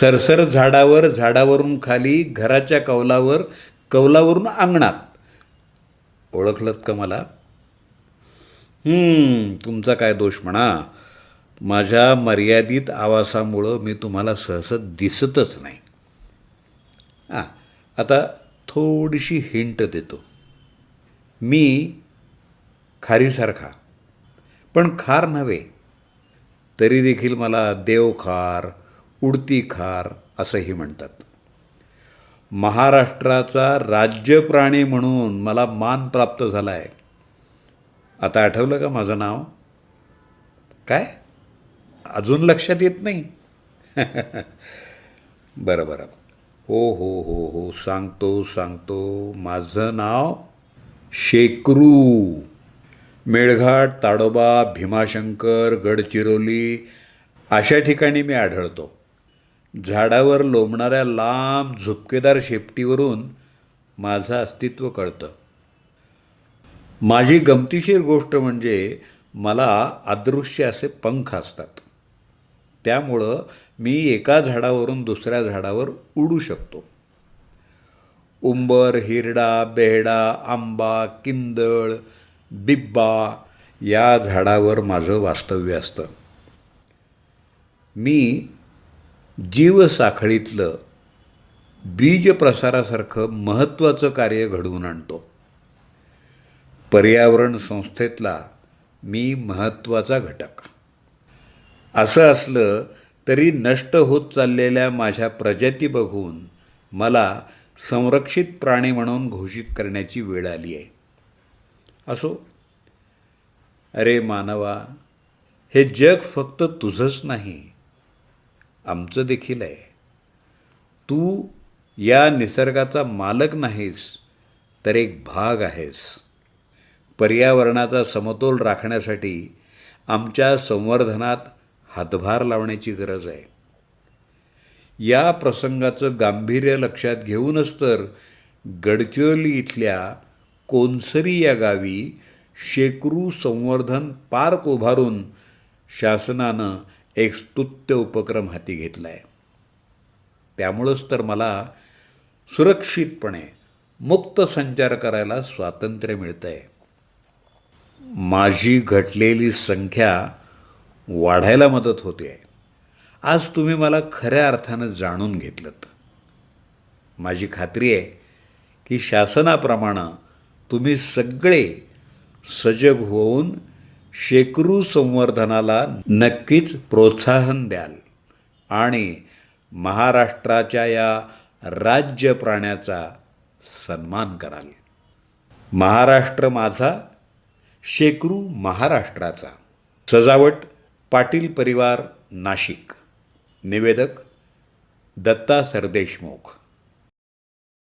सरसर झाडावर झाडावरून खाली घराच्या कौलावर कौलावरून अंगणात. ओळखलत का मला? तुमचा काय दोष म्हणा. माझ्या मर्यादित आवासामुळं मी तुम्हाला सहसा दिसतच नाही. हां आता थोडीशी हिंट देतो. मी खारीसारखा पण खार नव्हे. तरी देखील मला देवखार उडती खार असंही म्हणतात. महाराष्ट्राचा राज्य प्राणी म्हणून मला मान प्राप्त झाला आहे आता आठवलं का माझं नाव? काय? अजून लक्षात येत नाही? बरं बरं. हो हो हो हो. सांगतो सांगतो. माझं नाव शेकरू. मेळघाट ताडोबा भीमाशंकर गडचिरोली अशा ठिकाणी मी आढळतो. झाडावर लोंबणाऱ्या लांब झुपकेदार शेपटीवरून माझं अस्तित्व कळतं. माझी गमतीशीर गोष्ट म्हणजे मला अदृश्य असे पंख असतात. त्यामुळं मी एका झाडावरून दुसऱ्या झाडावर उडू शकतो. उंबर हिरडा बेहडा आंबा किंदळ बिब्बा या झाडावर माझं वास्तव्य असतं. मी जीवसाखळीतलं बीज प्रसारासारखं महत्त्वाचं कार्य घडवून आणतो. पर्यावरण संस्थेतला मी महत्त्वाचा घटक. असं असलं तरी नष्ट होत चाललेल्या माझ्या प्रजाती बघून मला संरक्षित प्राणी म्हणून घोषित करण्याची वेळ आली आहे. असो अरे मानवा हे जग फक्त तुझंच नाही आमचं देखील आहे. तू या निसर्गाचा मालक नाहीस तर एक भाग आहेस. पर्यावरणाचा समतोल राखण्यासाठी आमच्या संवर्धनात हातभार लावण्याची गरज आहे. या प्रसंगाचं गांभीर्य लक्षात घेऊनच तर गडचिरोली इथल्या कोनसरी या गावी शेकरू संवर्धन पार्क उभारून शासनानं एक स्तुत्य उपक्रम हाती घेतला आहे त्यामुळंच तर मला सुरक्षितपणे मुक्त संचार करायला स्वातंत्र्य मिळतं आहे माझी घटलेली संख्या वाढायला मदत होते आहे आज तुम्ही मला खऱ्या अर्थानं जाणून घेतलं माझी खात्री आहे की शासनाप्रमाणे तुम्ही सगळे सजग होऊन शेकरू संवर्धनाला नक्कीच प्रोत्साहन द्याल. आणि महाराष्ट्राच्या या राज्य प्राण्याचा सन्मान कराल. महाराष्ट्र माझा शेकरू महाराष्ट्राचा. सजावट पाटील परिवार नाशिक. निवेदक दत्ता सरदेशमुख.